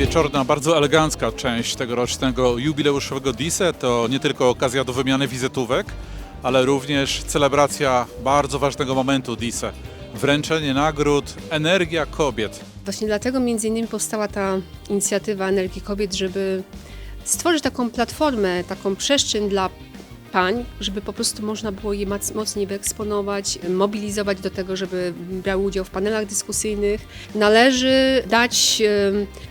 Wieczorna, bardzo elegancka część tegorocznego jubileuszowego DISE to nie tylko okazja do wymiany wizytówek, ale również celebracja bardzo ważnego momentu DISE. Wręczenie nagród Energia Kobiet. Właśnie dlatego między innymi powstała ta inicjatywa Energii Kobiet, żeby stworzyć taką platformę, taką przestrzeń dla pań, żeby po prostu można było je mocniej wyeksponować, mobilizować do tego, żeby brały udział w panelach dyskusyjnych. Należy dać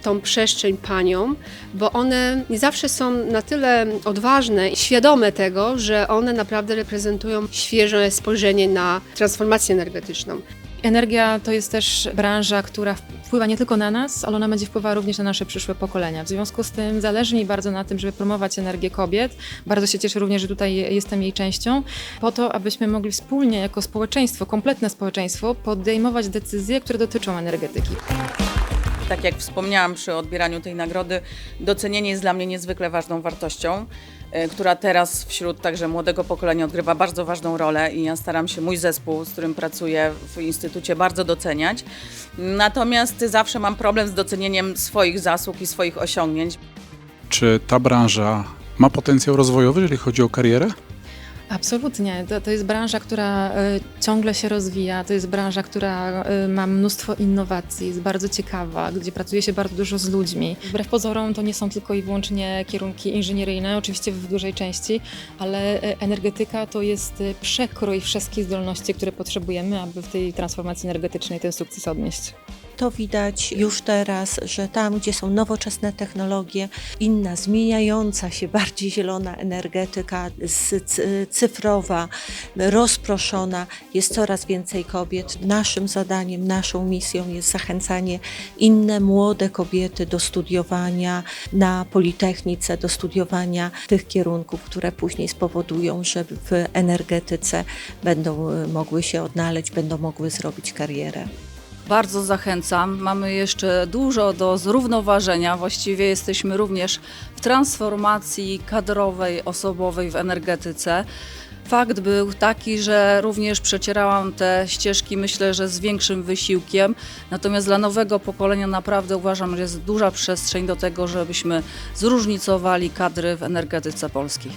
tą przestrzeń paniom, bo one nie zawsze są na tyle odważne i świadome tego, że one naprawdę reprezentują świeże spojrzenie na transformację energetyczną. Energia to jest też branża, która wpływa nie tylko na nas, ale ona będzie wpływała również na nasze przyszłe pokolenia. W związku z tym zależy mi bardzo na tym, żeby promować energię kobiet. Bardzo się cieszę również, że tutaj jestem jej częścią, po to, abyśmy mogli wspólnie jako społeczeństwo, kompletne społeczeństwo, podejmować decyzje, które dotyczą energetyki. Tak jak wspomniałam przy odbieraniu tej nagrody, docenienie jest dla mnie niezwykle ważną wartością, e, która teraz wśród także młodego pokolenia odgrywa bardzo ważną rolę i ja staram się mój zespół, z którym pracuję w instytucie, bardzo doceniać. Natomiast zawsze mam problem z docenieniem swoich zasług i swoich osiągnięć. Czy ta branża ma potencjał rozwojowy, jeżeli chodzi o karierę? Absolutnie. To, to jest branża, która y, ciągle się rozwija. To jest branża, która y, ma mnóstwo innowacji, jest bardzo ciekawa, gdzie pracuje się bardzo dużo z ludźmi. Wbrew pozorom to nie są tylko i wyłącznie kierunki inżynieryjne, oczywiście w dużej części, ale y, energetyka to jest przekrój wszystkich zdolności, które potrzebujemy, aby w tej transformacji energetycznej ten sukces odnieść. To widać już teraz, że tam, gdzie są nowoczesne technologie, inna, zmieniająca się, bardziej zielona energetyka, cyfrowa, rozproszona, jest coraz więcej kobiet. Naszym zadaniem, naszą misją jest zachęcanie inne młode kobiety do studiowania na Politechnice, do studiowania tych kierunków, które później spowodują, że w energetyce będą y, mogły się odnaleźć, będą mogły zrobić karierę. Bardzo zachęcam. Mamy jeszcze dużo do zrównoważenia. Właściwie jesteśmy również w transformacji kadrowej, osobowej w energetyce. Fakt był taki, że również przecierałam te ścieżki, myślę, że z większym wysiłkiem. Natomiast dla nowego pokolenia naprawdę uważam, że jest duża przestrzeń do tego, żebyśmy zróżnicowali kadry w energetyce polskiej.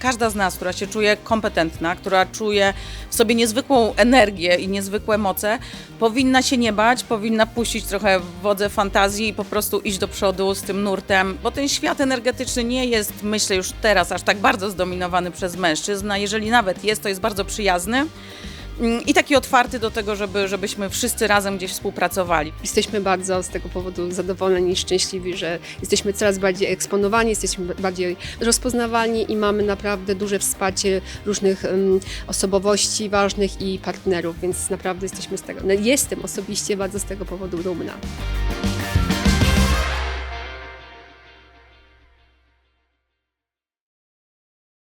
Każda z nas, która się czuje kompetentna, która czuje w sobie niezwykłą energię i niezwykłe moce, powinna się nie bać, powinna puścić trochę wodze fantazji i po prostu iść do przodu z tym nurtem, bo ten świat energetyczny nie jest, myślę, już teraz aż tak bardzo zdominowany przez mężczyzn, a jeżeli nawet jest, to jest bardzo przyjazny i taki otwarty do tego, żeby, żebyśmy wszyscy razem gdzieś współpracowali. Jesteśmy bardzo z tego powodu zadowoleni i szczęśliwi, że jesteśmy coraz bardziej eksponowani, jesteśmy bardziej rozpoznawani i mamy naprawdę duże wsparcie różnych osobowości ważnych i partnerów, więc naprawdę jesteśmy z tego, no, jestem osobiście bardzo z tego powodu dumna.